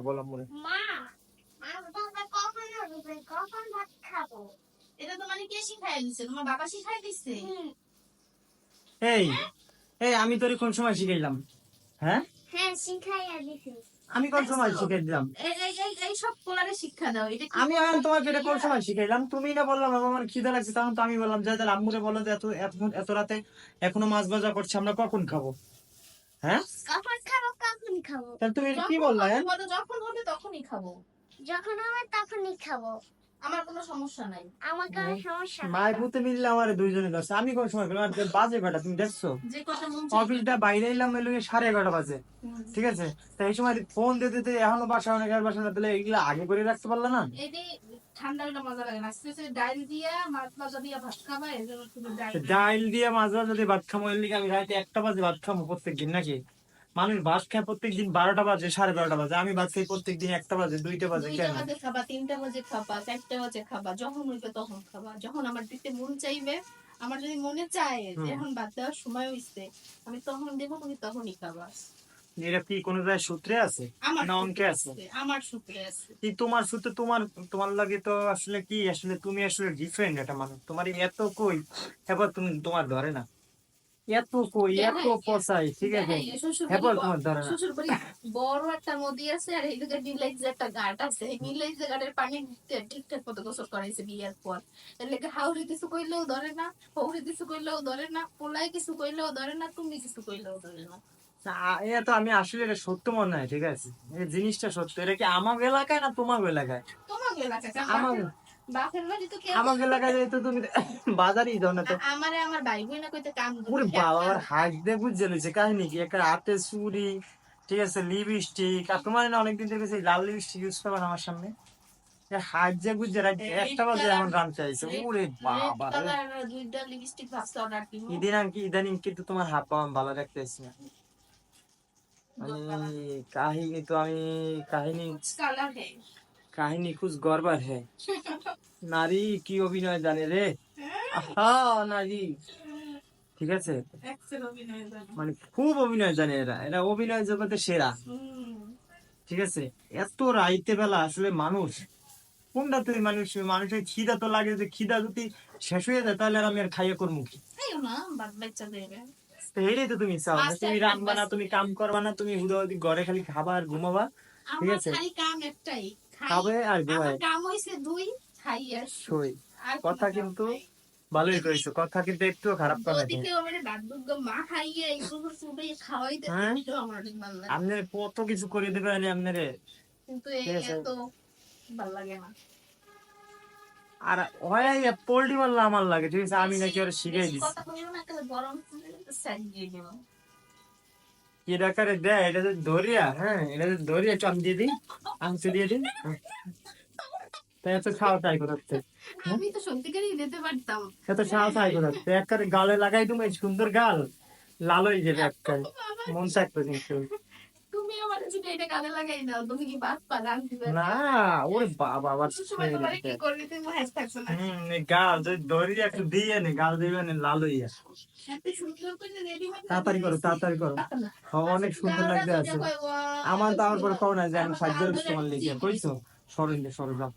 বলো মনে মা আমি কখন উঠবে কখন ভাত খাব? এটা তো মানে কে শিখাই দিছে? তোমার বাবা শিখাই দিছে? এই এই আমি তোর কোন সময় শিখাইলাম? হ্যাঁ? হ্যাঁ শিখাইয়া দিছি। আমি কোন সময় শিখাই দিলাম? এই- এই- এই- এই সব পোলারে শিক্ষা দাও। এটা আমি এখন তোমাকে এটা কোন সময় শিখাইলাম? তুমি না বললাম বাবা আমার খিদে লাগছে তখন তো আমি বললাম যে তাহলে আম্মুরে বলো যে এত এত- এত রাতে এখনও মাছ ভাজা করছে আমরা কখন খাব? হ্যাঁ? কখন খাব? কখন খাব। তাহলে তুমি কি বললা হ্যাঁ বলো, যখন হবে তখনই খাব। যখন হবে তখনই খাব। আমার কোনো সমস্যা নাই। আমার কোনো সমস্যা নেই। পুতে মিললে আমার দুইজনে আমি কোন সময় পেলাম আর বাজে কটা তুমি দেখছ? যে কথা মন অফিসটা বাইরে এলাম এলো গিয়ে সাড়ে এগারোটা বাজে। ঠিক আছে? তো এই সময় ফোন দিতে দিতে এখনও বাসা অনেক আর বাসা না তাহলে এগুলো আগে করে রাখতে পারলে না? এটি ঠান্ডা হলে মজা লাগে না। আস্তে আস্তে ডাইল দিয়া মাছ ভাজা দিয়া ভাত খাবা ডাইল। দিয়ে মাছ ভাত যদি ভাত খামো এর লিগে আমি রাতে একটা বাজে ভাত খামো প্রত্যেকদিন নাকি? মানুষ বাস খায় প্রত্যেকদিন বারোটা বাজে সাড়ে বারোটা বাজে। আমি ভাত খাই প্রত্যেকদিন একটা বাজে দুইটা বাজে কেন? খাবা তিনটা বাজে খাবা চারটা বাজে খাবা যখন হইবে তখন খাবা। যখন আমার দিতে মন চাইবে আমার যদি মনে চায় যে এখন ভাত দেওয়ার সময় হইছে আমি তখন দেবো তুমি তখনই খাবা। এটা কি কোনো জায়গায় সূত্রে আছে? আমার না অঙ্কে আছে? আমার সূত্রে আছে। কি তোমার সূত্রে তোমার তোমার লাগে তো আসলে কি আসলে তুমি আসলে ডিফারেন্ট একটা মানুষ। তোমার এত কই এবার তুমি তোমার ধরে না। এত কই এত পচাই ঠিক আছে? এই তোমার ধরে না শ্বশুর বাড়ি বড় একটা নদী আছে আর এইদিকে নীলাইজ একটা ঘাট আছে এই নীলাইজ ঘাটের পানি ঠিকঠাক- মতো গোসল করাইছে বিয়ের পর। হাউরি কিছু কইলেও ধরে না হৌরি কিছু কইলেও ধরে না পোলাই কিছু কইলেও ধরে না তুমি কিছু কইলেও ধরে না। এটা তো আমি আসলে এটা সত্য মনে হয় ঠিক আছে? এই জিনিসটা সত্য। এটা কি আমার এলাকায় না তোমার এলাকায়? তোমার এলাকা আমার তো যেহেতু তুমি বাজারই দাও না তো। আমারে আমার ভাই বোন কইতে কাম করে ওরে বাবা আমার হাত দিয়ে বুঝছে লইছে কাহিনী কি? একটা হাতে চুরি ঠিক আছে লিপস্টিক আর তোমার না অনেকদিন থেকে সেই লাল লিপস্টিক ইউজ করবেন আমার সামনে? হাত রাত একটা বাজে এখন রান চাইছে ওরে বাবা দিব ইদানিং কিন্তু তোমার হাত পা আমি ভালো রাখতেছি না। আমি কাহিনী তো আমি কাহিনী কাহিনী খুব গর্বার হ্যাঁ নারী কি অভিনয় জানে রে? হ্যাঁ। নারী। ঠিক আছে? মানে খুব অভিনয় জানে এরা। এরা অভিনয় জগতে সেরা। ঠিক আছে? এত রাইতে বেলা আসলে মানুষ কোনটা তুই মানুষ মানুষের খিদা তো লাগে যে খিদা যদি শেষ হয়ে যায় তাহলে আমি আর খাইয়ে করব কি? দেবে। তো তুমি চাও তুমি রান্না না তুমি কাম করবা না তুমি ঘরে খালি খাবা আর ঘুমাবা। ঠিক আমার আছে। কাম একটাই খাবে আর আমার ঘুমায় কাম হইছে দুই খাই আর সই কথা কিন্তু ভালোই কইছো কথা কিন্তু একটু খারাপ করে মা খাইয়ে খাওয়াই হ্যাঁ? লাগে। কত কিছু করে দেবে আমি আপনারে? কিন্তু। এত ভালো লাগে না। আর হয় পোল্ট্রি মারলে আমার লাগে ঠিক আছে? আমি নাকি ওরা শিখাই দিচ্ছি কথা কইও না কেন গরম সাইড দিয়ে দেবো কি ডাকারে দেয় এটা তো ধরিয়া হ্যাঁ এটা তো ধরিয়া চাম দিয়ে দিন আংসে দিয়ে দিন তাই এত খাওয়া তাই করতে আমি তো সত্যিকারই দিতে পারতাম। এত খাওয়া তাই করতে একবারে গালে লাগাই তুমি এই সুন্দর গাল লাল হয়ে যাবে একবারে। মন থাকতো কিন্তু। আমার যদি এটা কাজে লাগাই দাও তুমি কি বাদ পা না ওরে বাবা আবার কি করবে? তুমি হ্যাশ থাকছো না। হম এই গাল যদি ধরিয়া একটু দিয়ে নে গাল দিবে না লাল হইয়া এত সুন্দর করে রেডি তাড়াতাড়ি করো তাড়াতাড়ি করো। অনেক সুন্দর লাগতে আছে আমার তো আমার পরে কও না যে আমি সাহায্য তোমার লিখে কইছো? সরেন সরে যাও।